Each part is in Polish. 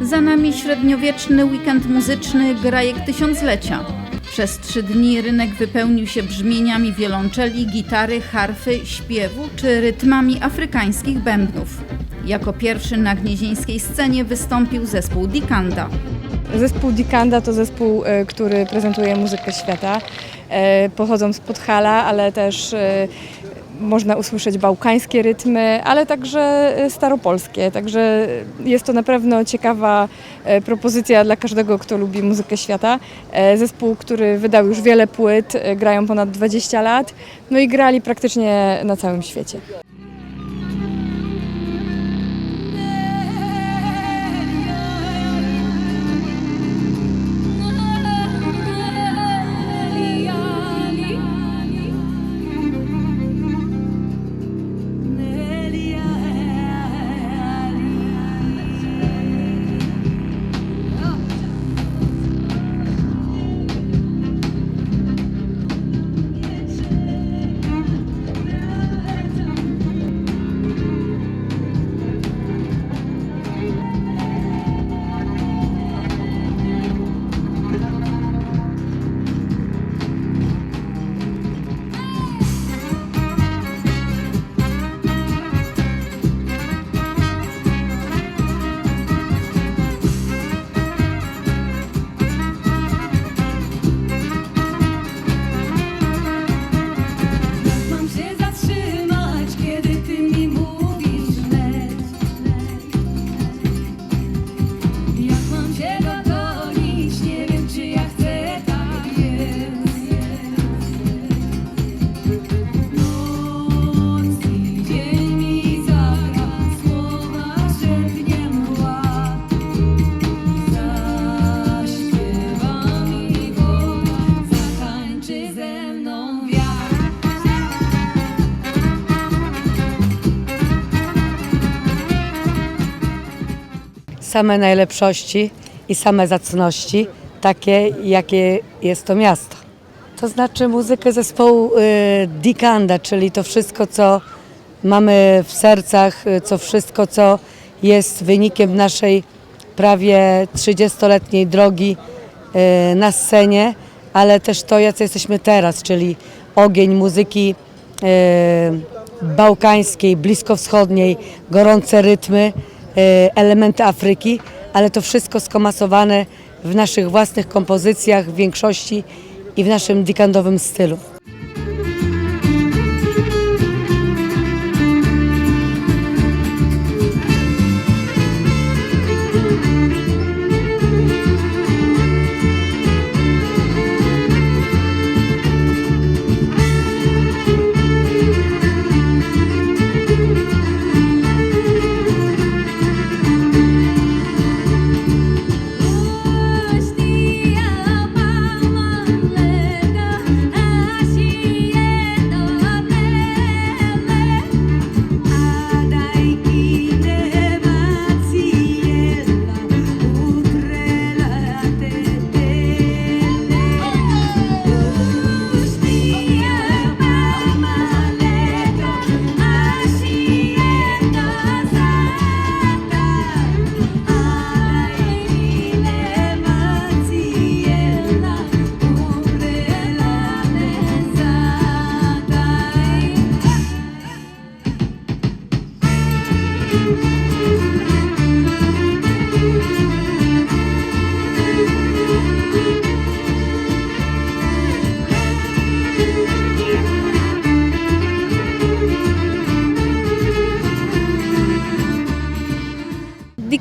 Za nami średniowieczny weekend muzyczny Grajek Tysiąclecia. Przez trzy dni rynek wypełnił się brzmieniami wiolonczeli, gitary, harfy, śpiewu czy rytmami afrykańskich bębnów. Jako pierwszy na gnieźnieńskiej scenie wystąpił zespół Dikanda. Zespół Dikanda to zespół, e, który prezentuje muzykę świata. E, Pochodzą z Podhala, ale też e, można usłyszeć bałkańskie rytmy, ale także e, staropolskie. Także jest to na pewno ciekawa e, propozycja dla każdego, kto lubi muzykę świata. E, Zespół, który wydał już wiele płyt, grają ponad 20 lat, no i grali praktycznie na całym świecie. Same najlepszości i same zacności, takie jakie jest to miasto. To znaczy muzykę zespołu y, Dikanda, czyli to wszystko, co mamy w sercach, y, co wszystko, co jest wynikiem naszej prawie 30-letniej drogi y, na scenie, ale też to, jacy jesteśmy teraz, czyli ogień muzyki y, bałkańskiej, bliskowschodniej, gorące rytmy, elementy Afryki, ale to wszystko skomasowane w naszych własnych kompozycjach w większości i w naszym dikandowym stylu. thank you.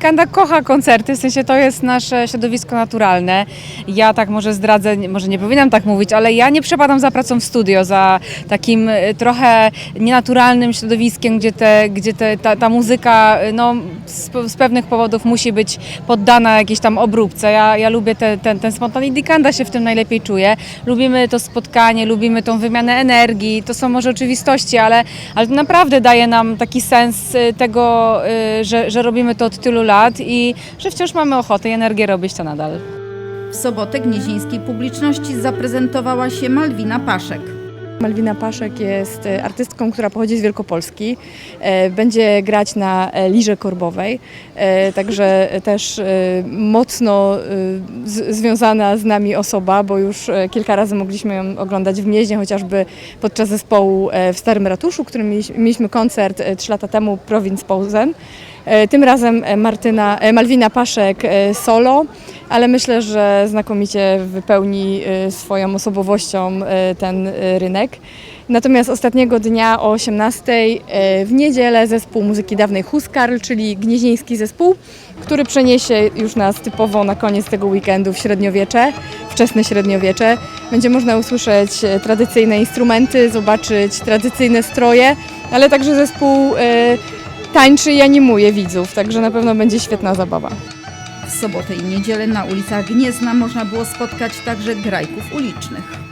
Dikanda kocha koncerty, w sensie to jest nasze środowisko naturalne. Ja tak może zdradzę, może nie powinnam tak mówić, ale ja nie przepadam za pracą w studio, za takim y, trochę nienaturalnym środowiskiem, gdzie, te, gdzie te, ta, ta muzyka y, no, z, z pewnych powodów musi być poddana jakiejś tam obróbce. Ja, ja lubię te, ten, ten spontan i Dikanda się w tym najlepiej czuje. Lubimy to spotkanie, lubimy tą wymianę energii, to są może oczywistości, ale, ale to naprawdę daje nam taki sens y, tego, że, że robimy to od tylu lat i że wciąż mamy ochotę i energię robić to nadal. W sobotę gnieźnieńskiej publiczności zaprezentowała się Malwina Paszek. Malwina Paszek jest e, artystką, która pochodzi z Wielkopolski. E, Będzie grać na e, lirze korbowej, także też mocno związana z nami osoba, bo już kilka razy mogliśmy ją oglądać w Mieźnie, chociażby podczas zespołu w Starym Ratuszu, którym mieliśmy- koncert trzy lata temu, Province Posen. E, Tym razem e, Martyna, e, Malwina Paszek solo, ale myślę, że znakomicie wypełni swoją osobowością ten rynek. Natomiast ostatniego dnia o 18 e, w niedzielę zespół muzyki dawnej Huskarl, czyli gnieźnieński zespół, który przeniesie już nas typowo na koniec tego weekendu w średniowiecze, wczesne średniowiecze. Będzie można usłyszeć tradycyjne instrumenty, zobaczyć tradycyjne stroje, ale także zespół tańczy i animuje widzów, także na pewno będzie świetna zabawa. W sobotę i niedzielę na ulicach Gniezna można było spotkać także grajków ulicznych.